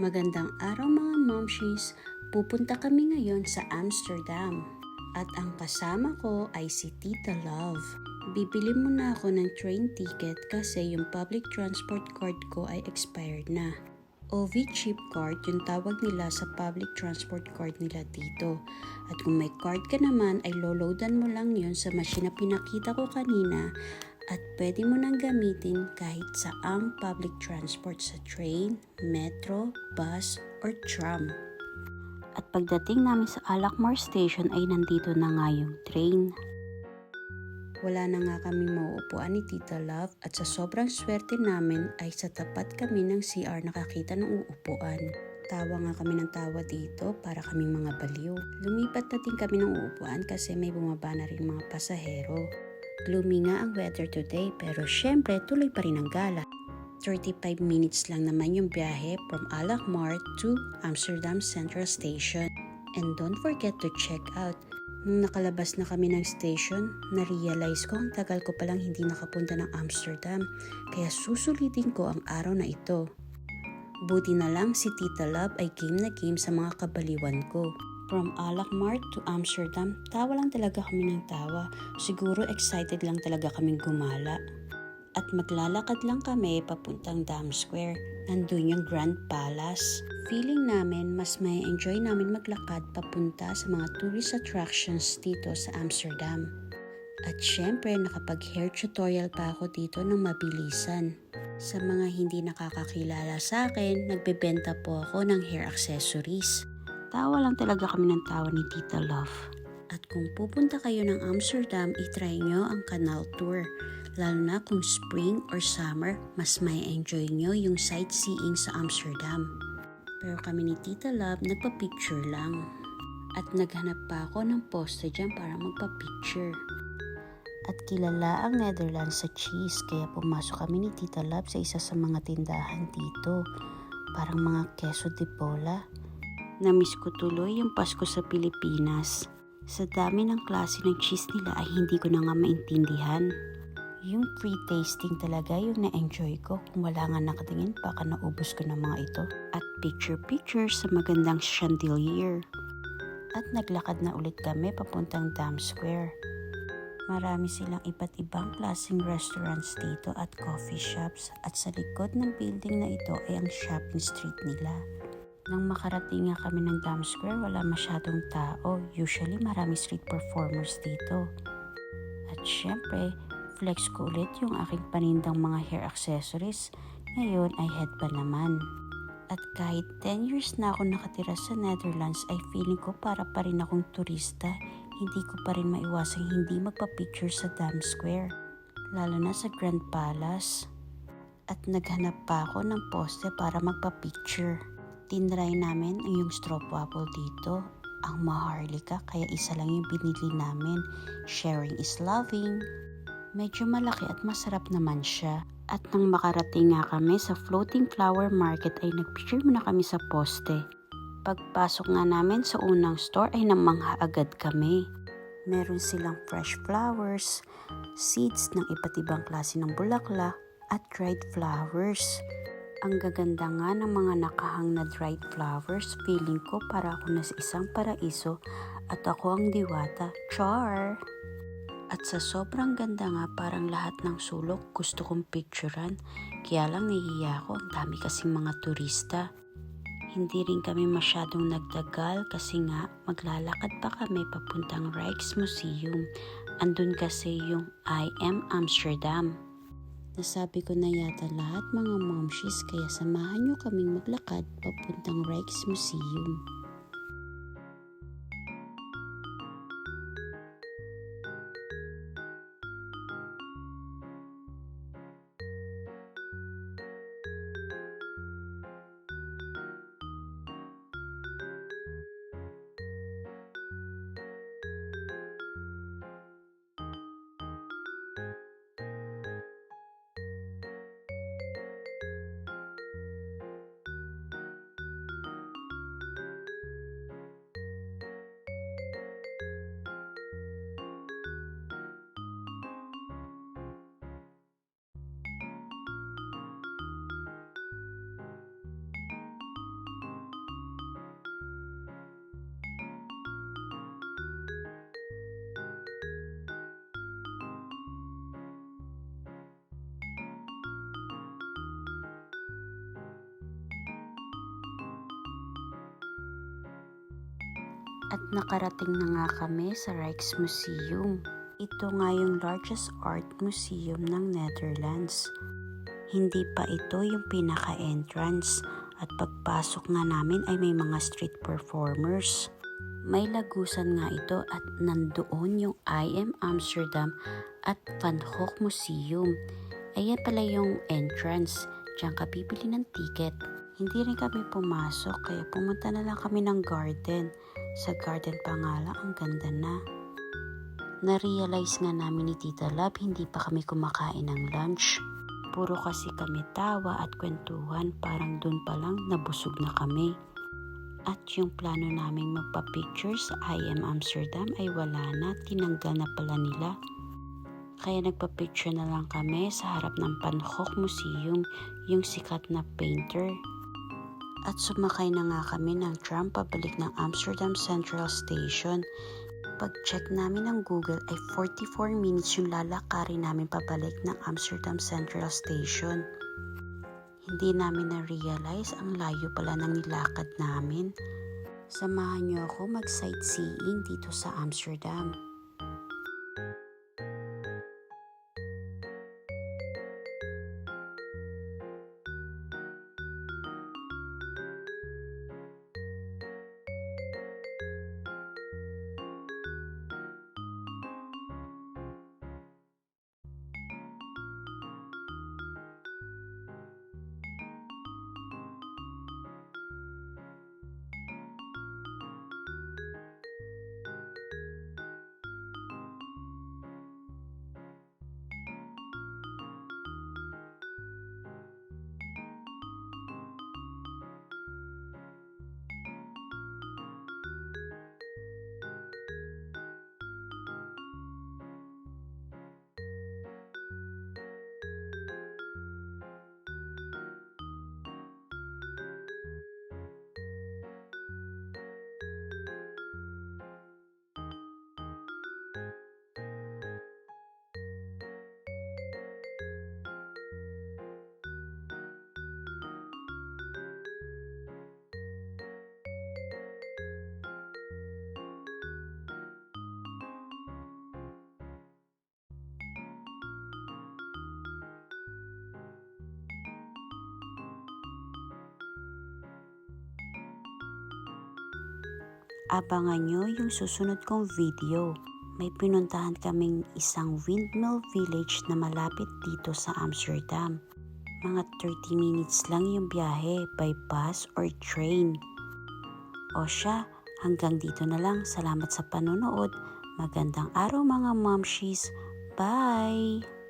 Magandang araw mga momshies! Pupunta kami ngayon sa Amsterdam. At ang kasama ko ay si Tita Love. Bibili muna ako ng train ticket kasi yung public transport card ko ay expired na. OV chip card yung tawag nila sa public transport card nila dito. At kung may card ka naman ay loloadan mo lang yun sa machine na pinakita ko kanina at pwede mo nang gamitin kahit saang public transport sa train, metro, bus, or tram. At pagdating namin sa Alakmar Station ay nandito na nga yung train. Wala na nga kami mauupuan ni Tita Love at sa sobrang swerte namin ay sa tapat kami ng CR nakakita ng uupuan. Tawa nga kami ng tawa dito para kaming mga baliw. Lumipat na din kami ng uupuan kasi may bumaba na rin mga pasahero. Gloomy nga ang weather today pero syempre tuloy pa rin ang gala. 35 minutes lang naman yung biyahe from Alkmaar to Amsterdam Central Station. And don't forget to check out. Nung nakalabas na kami ng station, na-realize ko ang tagal ko palang hindi nakapunta ng Amsterdam. Kaya susulitin ko ang araw na ito. Buti na lang si Tita Love ay game na game sa mga kabaliwan ko. From Alkmaar to Amsterdam, tawa lang talaga kami ng tawa. Siguro excited lang talaga kaming gumala. At maglalakad lang kami papuntang Dam Square. Nandun yung Grand Palace. Feeling namin mas may enjoy namin maglakad papunta sa mga tourist attractions dito sa Amsterdam. At syempre nakapag-hair tutorial pa ako dito ng mabilisan. Sa mga hindi nakakakilala sa akin, nagbebenta po ako ng hair accessories. Tawa lang talaga kami ng tawa ni Tita Love. At kung pupunta kayo ng Amsterdam, itry nyo ang canal tour. Lalo na kung spring or summer, mas may enjoy nyo yung sightseeing sa Amsterdam. Pero kami ni Tita Love, nagpa-picture lang. At naghanap pa ako ng poste dyan para magpa-picture. At kilala ang Netherlands sa cheese kaya pumasok kami ni Tita Love sa isa sa mga tindahan dito. Parang mga queso de bola. Namiss ko tuloy yung Pasko sa Pilipinas. Sa dami ng klase ng cheese nila ay hindi ko na nga maintindihan. Yung free tasting talaga yung na-enjoy ko. Kung wala nga nakatingin, baka naubos ko ng mga ito. At picture-picture sa magandang chandelier. At naglakad na ulit kami papuntang Dam Square. Marami silang iba't ibang klaseng restaurants dito at coffee shops at sa likod ng building na ito ay ang shopping street nila. Nang makarating nga kami ng Dam Square, wala masyadong tao. Usually, marami street performers dito. At syempre, flex ko ulit yung aking panindang mga hair accessories. Ngayon ay headband naman. At kahit 10 years na ako nakatira sa Netherlands ay feeling ko para pa rin akong turista. Hindi ko pa rin maiwasang hindi magpa-picture sa Dam Square. Lalo na sa Grand Palace. At naghanap pa ako ng poste para magpa-picture. Tinry namin ang yung stroopwafel dito. Ang maharlika kaya isa lang yung binili namin. Sharing is loving. Medyo malaki at masarap naman siya. At nang makarating nga kami sa floating flower market ay nagpicture muna kami sa poste. Pagpasok nga namin sa unang store ay namangha agad kami. Meron silang fresh flowers, seeds ng iba't ibang klase ng bulaklak, at dried flowers. Ang gaganda nga ng mga nakahang na dried flowers, feeling ko para ako na sa isang paraiso at ako ang diwata. Char! At sa sobrang ganda nga parang lahat ng sulok gusto kong picturean. Kaya lang nahihiya ako, ang dami kasing mga turista. Hindi rin kami masyadong nagdagal kasi nga maglalakad pa kami papuntang Rijksmuseum. Andun kasi yung I Am Amsterdam. Nasabi ko na yata lahat mga momshies kaya samahan nyo kaming maglakad papuntang Rijksmuseum. At nakarating na nga kami sa Rijksmuseum. Ito nga yung largest art museum ng Netherlands. Hindi pa ito yung pinaka-entrance at pagpasok nga namin ay may mga street performers. May lagusan nga ito at nandoon yung IM Amsterdam at Van Gogh Museum. Ayan pala yung entrance. Diyan ka bibili ng ticket. Hindi rin kami pumasok kaya pumunta na lang kami ng garden. Sa garden pa nga lang, ang ganda na. Na-realize nga namin ni Tita Lab hindi pa kami kumakain ng lunch. Puro kasi kami tawa at kwentuhan parang dun pa lang nabusog na kami. At yung plano naming magpa-picture sa IM Amsterdam ay wala na, tinanggal na pala nila. Kaya nagpa-picture na lang kami sa harap ng Gogh Museum, yung sikat na painter. At sumakay na nga kami ng tram pabalik ng Amsterdam Central Station. Pag-check namin ng Google ay 44 minutes yung lalakarin namin pabalik ng Amsterdam Central Station. Hindi namin na-realize ang layo pala ng nilakad namin. Samahan niyo ako mag-sightseeing dito sa Amsterdam. Abangan nyo yung susunod kong video. May pinuntahan kaming isang windmill village na malapit dito sa Amsterdam. Mga 30 minutes lang yung biyahe by bus or train. O siya, hanggang dito na lang. Salamat sa panonood. Magandang araw mga momshies. Bye!